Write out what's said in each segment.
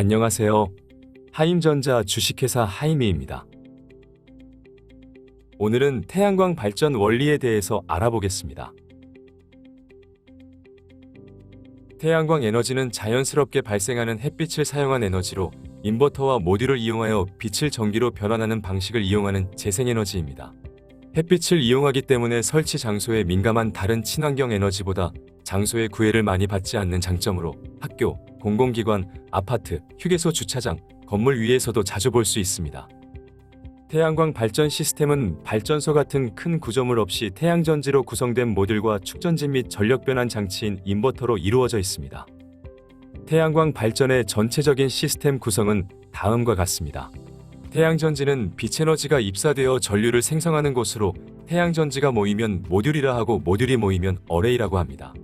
안녕하세요. 하임전자 주식회사 하임이입니다. 오늘은 태양광 발전 원리에 대해서 알아보겠습니다. 태양광 에너지는 자연스럽게 발생하는 햇빛을 사용한 에너지로 인버터와 모듈을 이용하여 빛을 전기로 변환하는 방식을 이용하는 재생에너지입니다. 햇빛을 이용하기 때문에 설치 장소에 민감한 다른 친환경 에너지보다 장소의 구애를 많이 받지 않는 장점으로 학교, 공공기관, 아파트, 휴게소 주차장, 건물 위에서도 자주 볼 수 있습니다. 태양광 발전 시스템은 발전소 같은 큰 구조물 없이 태양전지로 구성된 모듈과 축전지 및 전력 변환 장치인 인버터로 이루어져 있습니다. 태양광 발전의 전체적인 시스템 구성은 다음과 같습니다. 태양전지는 빛에너지가 입사되어 전류를 생성하는 곳으로 태양전지가 모이면 모듈이라 하고 모듈이 모이면 어레이라고 합니다.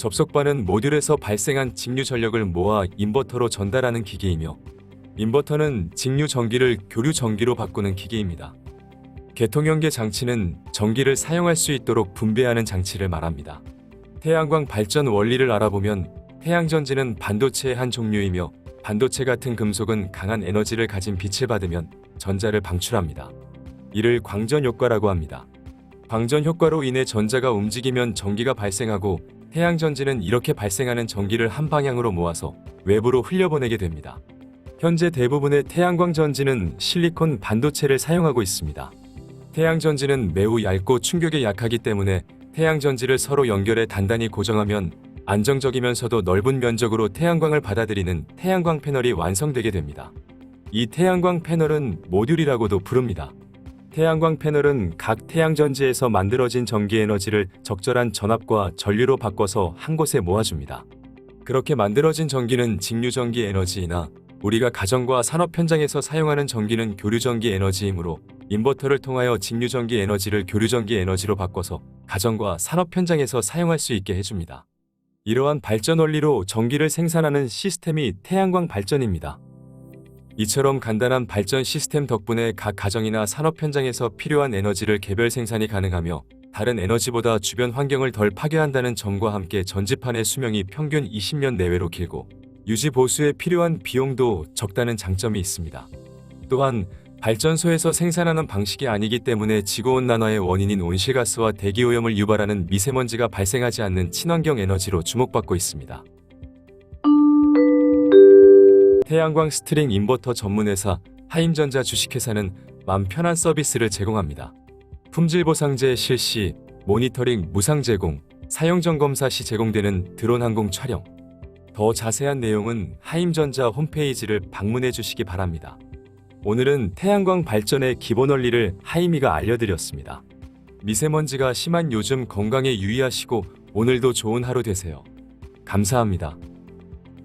접속반은 모듈에서 발생한 직류 전력을 모아 인버터로 전달하는 기계이며 인버터는 직류 전기를 교류 전기로 바꾸는 기계입니다. 개통연계 장치는 전기를 사용할 수 있도록 분배하는 장치를 말합니다. 태양광 발전 원리를 알아보면 태양전지는 반도체의 한 종류이며 반도체 같은 금속은 강한 에너지를 가진 빛을 받으면 전자를 방출합니다. 이를 광전 효과라고 합니다. 광전 효과로 인해 전자가 움직이면 전기가 발생하고 태양전지는 이렇게 발생하는 전기를 한 방향으로 모아서 외부로 흘려보내게 됩니다. 현재 대부분의 태양광 전지는 실리콘 반도체를 사용하고 있습니다. 태양전지는 매우 얇고 충격에 약하기 때문에 태양전지를 서로 연결해 단단히 고정하면 안정적이면서도 넓은 면적으로 태양광을 받아들이는 태양광 패널이 완성되게 됩니다. 이 태양광 패널은 모듈이라고도 부릅니다. 태양광 패널은 각 태양전지에서 만들어진 전기 에너지를 적절한 전압과 전류로 바꿔서 한 곳에 모아줍니다. 그렇게 만들어진 전기는 직류전기 에너지이나 우리가 가정과 산업 현장에서 사용하는 전기는 교류전기 에너지이므로 인버터를 통하여 직류전기 에너지를 교류전기 에너지로 바꿔서 가정과 산업 현장에서 사용할 수 있게 해줍니다. 이러한 발전 원리로 전기를 생산하는 시스템이 태양광 발전입니다. 이처럼 간단한 발전 시스템 덕분에 각 가정이나 산업 현장에서 필요한 에너지를 개별 생산이 가능하며 다른 에너지보다 주변 환경을 덜 파괴한다는 점과 함께 전지판의 수명이 평균 20년 내외로 길고 유지 보수에 필요한 비용도 적다는 장점이 있습니다. 또한 발전소에서 생산하는 방식이 아니기 때문에 지구온난화의 원인인 온실가스와 대기오염을 유발하는 미세먼지가 발생하지 않는 친환경 에너지로 주목받고 있습니다. 태양광 스트링 인버터 전문회사 하임전자 주식회사는 맘 편한 서비스를 제공합니다. 품질 보상제 실시, 모니터링 무상 제공, 사용 점검사 시 제공되는 드론 항공 촬영. 더 자세한 내용은 하임전자 홈페이지를 방문해 주시기 바랍니다. 오늘은 태양광 발전의 기본 원리를 하이미가 알려드렸습니다. 미세먼지가 심한 요즘 건강에 유의하시고 오늘도 좋은 하루 되세요. 감사합니다.